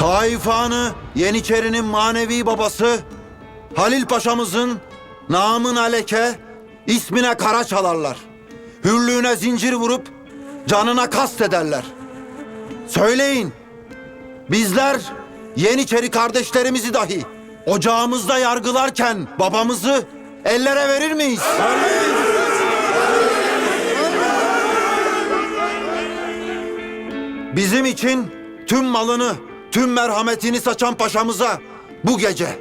Taif Hanı Yeniçeri'nin manevi babası Halil Paşa'mızın namına leke, ismine kara çalarlar. Hürlüğüne zincir vurup canına kast ederler. Söyleyin, bizler Yeniçeri kardeşlerimizi dahi ocağımızda yargılarken babamızı ellere verir miyiz? Bizim için tüm malını, tüm merhametini saçan paşamıza bu gece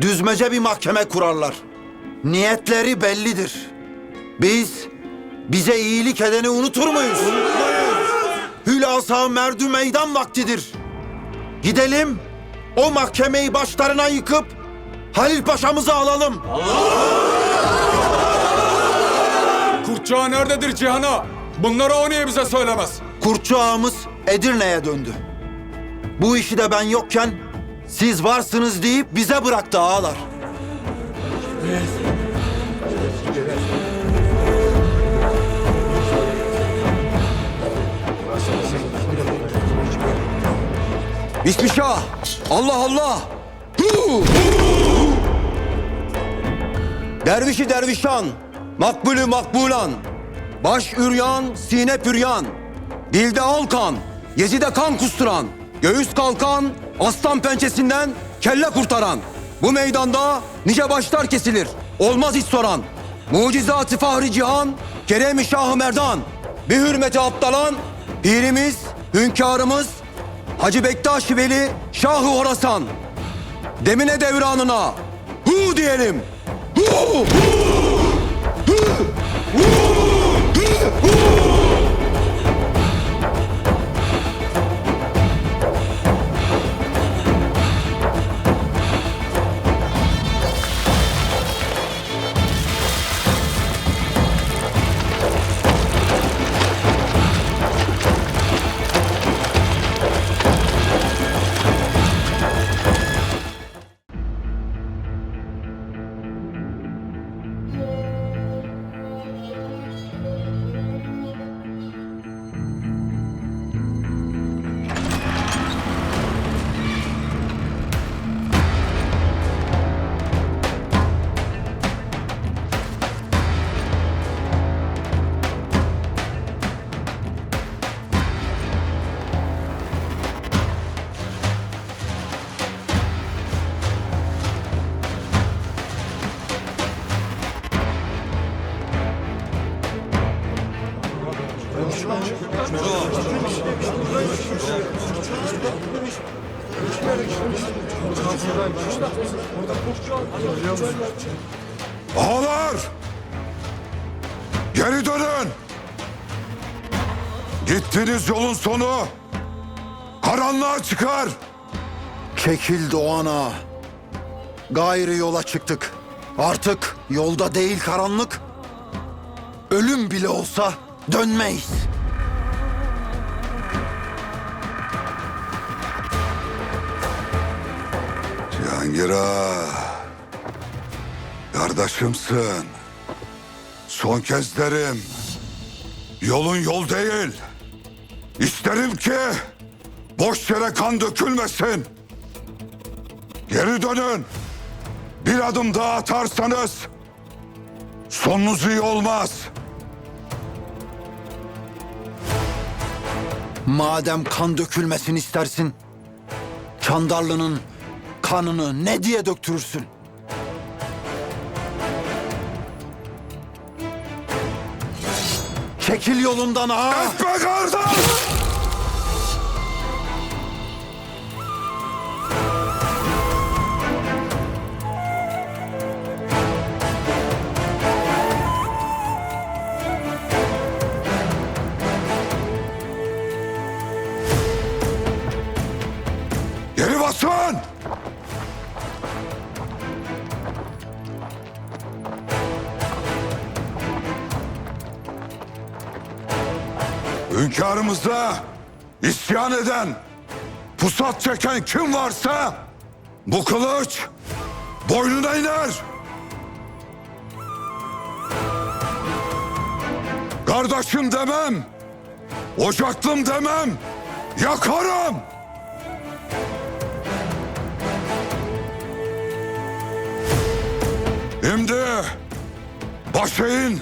düzmece bir mahkeme kurarlar. Niyetleri bellidir. Biz bize iyilik edeni unutur muyuz? Hülasa merdü meydan vaktidir. Gidelim o mahkemeyi başlarına yıkıp Halil Paşa'mızı alalım. Kurtçağı nerededir Cihan'a? Bunları o niye bize söylemez? Kurtçu ağamız Edirne'ye döndü. Bu işi de ben yokken siz varsınız deyip bize bıraktı ağalar. Bismillah. Allah Allah. Dervişi dervişan, makbulü makbulan. Baş üryan, sine püryan. Dilde alkan, yezide kan kusturan. Göğüs kalkan, aslan pençesinden kelle kurtaran. Bu meydanda nice başlar kesilir. Olmaz hiç soran. Mucizat-ı fahri cihan, kerem-i şah merdan. Bir hürmeti aptalan, pirimiz, hünkârımız, Hacı Bektaş Veli Şahı Horasan. Demine devranına hu diyelim. Hu, hu, hu, hu, hu, hu. Ağalar! Geri dönün! Gittiğiniz yolun sonu karanlığa çıkar. Çekil Doğan'a. Gayrı yola çıktık. Artık yolda değil karanlık. Ölüm bile olsa dönmeyiz. Cihangir ağa, kardeşimsin. Son kez derim, yolun yol değil. İsterim ki boş yere kan dökülmesin. Geri dönün. Bir adım daha atarsanız sonunuz iyi olmaz. Madem kan dökülmesin istersin, Çandarlı'nın kanını ne diye döktürürsün? Çekil yolundan ha! Etme kardeş! Geri basın! Hünkârımızda isyan eden, pusat çeken kim varsa bu kılıç boynuna iner. Kardeşim demem, ocaklım demem, yakarım. Şimdi baş eğin,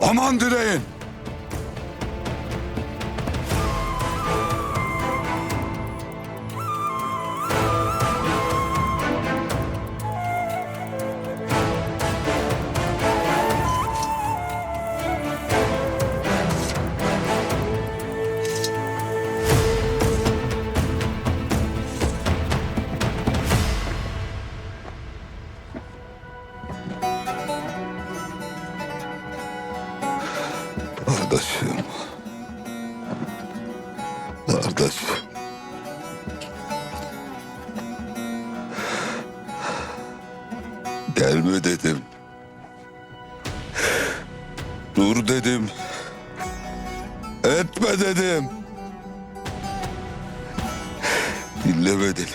aman dileyin. Kardeşim. Gelme dedim. Dur dedim. Etme dedim. Dinlemedin.